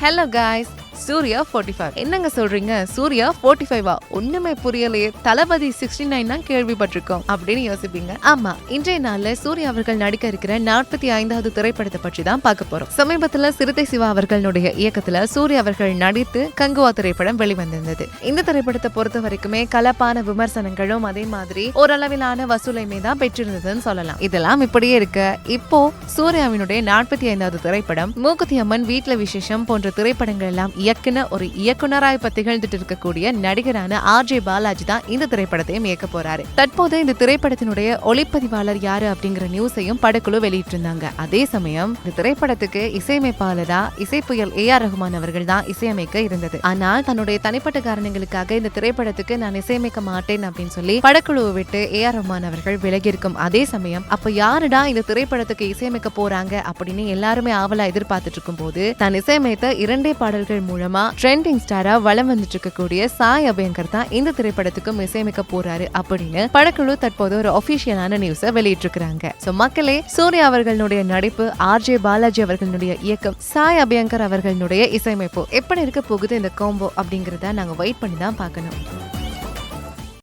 Hello guys, Surya 45 five என்னங்க சொல்றீங்க? சூர்யா 45 ஃபைவா ஒண்ணுமே புரியலையே. தளபதி சிக்ஸ்டி நைன் தான் கேள்விப்பட்டிருக்கோம் அப்படின்னு யோசிப்பீங்க. ஆமா இன்றைய நாள்ல சூர்யா அவர்கள் நடிக்க இருக்கிற நாற்பத்தி ஐந்தாவது திரைப்படத்தை பற்றி தான் பார்க்க போறோம். சமீபத்துல சிறுத்தை சிவா அவர்களுடைய இயக்கத்துல சூர்யா அவர்கள் நடித்து கங்குவா திரைப்படம் வெளிவந்திருந்தது. இந்த திரைப்படத்தை பொறுத்த வரைக்குமே கலப்பான விமர்சனங்களும் அதே மாதிரி ஓரளவிலான வசூலையுமே தான் பெற்றிருந்ததுன்னு சொல்லலாம். இதெல்லாம் இப்படியே இருக்க இப்போ சூர்யாவினுடைய நாற்பத்தி ஐந்தாவது திரைப்படம் மூக்குத்தி அம்மன் வீட்டுல விசேஷம் போன்ற திரைப்படங்கள் எல்லாம் இயக்குன ஒரு இயக்குனராய் இப்ப திகழ்ந்துட்டு இருக்கக்கூடிய நடிகரான ஆர்ஜே பாலாஜி தான் இந்த திரைப்படத்தையும் இயக்க போறாரு. தற்போது இந்த திரைப்படத்தினுடைய ஒளிப்பதிவாளர் யாரு அப்படிங்கிற நியூஸையும் படக்குழு வெளியிட்டிருந்தாங்க. அதே சமயம் இந்த திரைப்படத்துக்கு இசையமைப்பாளரா இசைப்புயல் ஏ ஆர் ரஹ்மான் அவர்கள் தான் இசையமைக்க இருந்தது. ஆனால் தன்னுடைய தனிப்பட்ட காரணங்களுக்காக இந்த திரைப்படத்துக்கு நான் இசையமைக்க மாட்டேன் அப்படின்னு சொல்லி படக்குழுவை விட்டு ஏ ஆர் ரஹ்மான் அவர்கள் விலகியிருக்கும். அதே சமயம் அப்ப யாருடா இந்த திரைப்படத்துக்கு இசையமைக்க போறாங்க அப்படின்னு எல்லாருமே ஆவலா எதிர்பார்த்துட்டு இருக்கும் போது தான் இசையமைத்த இரண்டே பாடல்கள் மூலம் ட்ரெண்டிங் ஸ்டாரா வளம் வந்துட்டு இருக்கக்கூடிய சாய் அபியங்கர் தான் இந்த திரைப்படத்துக்கும் இசையமைக்க போறாரு அப்படின்னு படக்குழு தற்போது ஒரு ஒபிஷியலான நியூஸை வெளியிட்டிருக்கிறாங்க. சோ மக்களே சூர்யா அவர்களுடைய நடிப்பு ஆர் ஜே பாலாஜி அவர்களுடைய இயக்கம் சாய் அபியங்கர் அவர்களுடைய இசையமைப்பு எப்படி இருக்க போகுது இந்த காம்போ அப்படிங்கறத நாங்க வெயிட் பண்ணி தான் பார்க்கணும்.